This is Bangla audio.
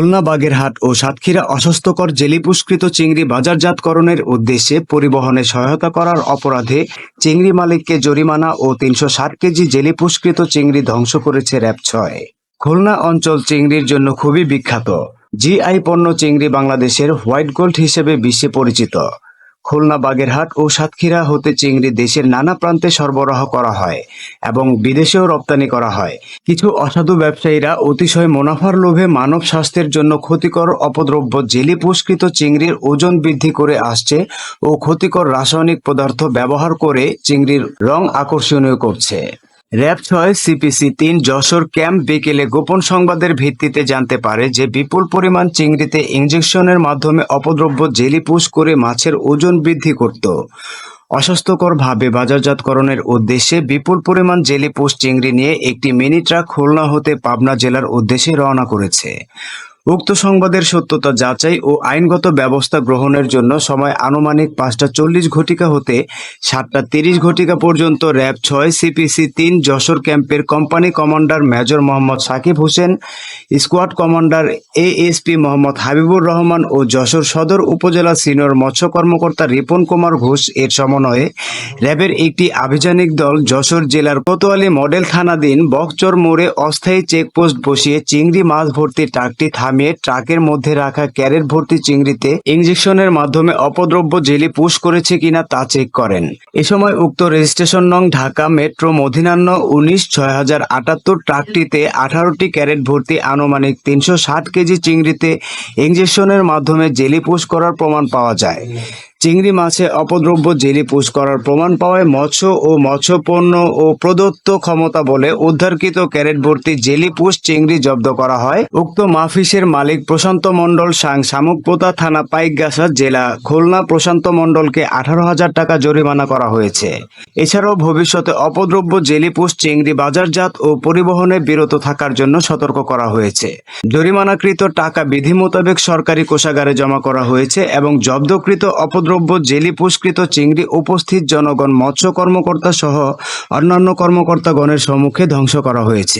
খুলনা বাগেরহাট ও সাতক্ষীরা অস্বাস্থ্যকর জেলি পুষ্কৃত চিংড়ি বাজারজাতকরণের উদ্দেশ্যে পরিবহনে সহায়তা করার অপরাধে চিংড়ি মালিককে জরিমানা ও তিনশো ষাট কেজি জেলি পুষ্কৃত চিংড়ি ধ্বংস করেছে র্যাব ছয়। খুলনা অঞ্চল চিংড়ির জন্য খুবই বিখ্যাত। জিআই পণ্য চিংড়ি বাংলাদেশের হোয়াইট গোল্ড হিসেবে বিশ্বে পরিচিত। খুলনা বাগেরহাট ও সাতক্ষীরা হতে চিংড়ি দেশের নানা প্রান্তে সরবরাহ করা হয় এবং বিদেশেও রপ্তানি করা হয়। কিছু অসাধু ব্যবসায়ীরা অতিশয় মুনাফার লোভে মানব স্বাস্থ্যের জন্য ক্ষতিকর অপদ্রব্য জেলি পুষ্কৃত চিংড়ির ওজন বৃদ্ধি করে আসছে ও ক্ষতিকর রাসায়নিক পদার্থ ব্যবহার করে চিংড়ির রং আকর্ষণীয় করছে। র্যাব ছয়, সিপিসি তিন, যশোর ক্যাম্প বিকেলে গোপন সংবাদের ভিত্তিতে জানতে পারে যে বিপুল পরিমাণ চিংড়িতে ইঞ্জেকশনের মাধ্যমে অপদ্রব্য জেলি পুশ করে মাছের ওজন বৃদ্ধি করত। অস্বাস্থ্যকরভাবে বাজারজাতকরণের উদ্দেশ্যে বিপুল পরিমাণ জেলি পোস্ট চিংড়ি নিয়ে একটি মিনি ট্রাক খুলনা হতে পাবনা জেলার উদ্দেশ্যে রওনা করেছে। উক্ত সংবাদের সত্যতা যাচাই ও আইনগত ব্যবস্থা গ্রহণের জন্য সময় আনুমানিক পাঁচটা চল্লিশ ঘটিকা হতে সাতটা তিরিশ ঘটিকা পর্যন্ত র্যাব ছয় সিপিসি তিন, যশোর ক্যাম্পের company commander major Mohammad Sakib Hossain, squad commander ASP Mohammad Habibur Rahman ও যশোর সদর উপজেলা সিনিয়র মৎস্য কর্মকর্তা রিপন কুমার ঘোষ এর সমন্বয়ে র্যাবের একটি আভিযানিক দল যশোর জেলার কোতোয়ালি মডেল থানাধীন বকচর মোড়ে অস্থায়ী চেকপোস্ট বসিয়ে চিংড়ি মাছ ভর্তি ট্রাকটি থামিয়ে ট্রাকের মধ্যে রাখা ক্যারেট ভর্তি চিংড়িতে ইঞ্জেকশনের মাধ্যমে অপদ্রব্য জেলি পুশ করেছে কিনা তা চেক করেন। এ সময় উক্ত রেজিস্ট্রেশন নং ঢাকা মেট্রো মধিনান্য উনিশ ছয় হাজার আটাত্তর ট্রাকটিতে আঠারোটি ক্যারেট ভর্তি আনুমানিক তিনশো ষাট কেজি চিংড়িতে ইঞ্জেকশনের মাধ্যমে জেলি পুশ করার প্রমাণ পাওয়া যায়। চিংড়ি মাছে অপদ্রব্য জেলি পুশ করার প্রমাণ পাওয়ায় মৎস্য ও মৎস্যপণ্য ও প্রদত্ত ক্ষমতা বলে উদ্ধারকৃত ক্যারেট ভর্তি জেলি পুশ চিংড়ি জব্দ করা হয়। উক্ত মাফিসের মালিক প্রশান্ত মণ্ডল সাং শামুকপোতা থানা পাইকগাছা জেলা খুলনা প্রশান্ত মণ্ডলকে আঠারো হাজার টাকা জরিমানা করা হয়েছে। এছাড়াও ভবিষ্যতে অপদ্রব্য জেলি পুশ চিংড়ি বাজারজাত ও পরিবহনে বিরত থাকার জন্য সতর্ক করা হয়েছে। জরিমানাকৃত টাকা বিধি মোতাবেক সরকারি কোষাগারে জমা করা হয়েছে এবং জব্দকৃত অপদ্রব্য জেলি পুষ্কৃত চিংড়ি উপস্থিত জনগণ মৎস্য কর্মকর্তা সহ অন্যান্য কর্মকর্তাগণের সম্মুখে ধ্বংস করা হয়েছে।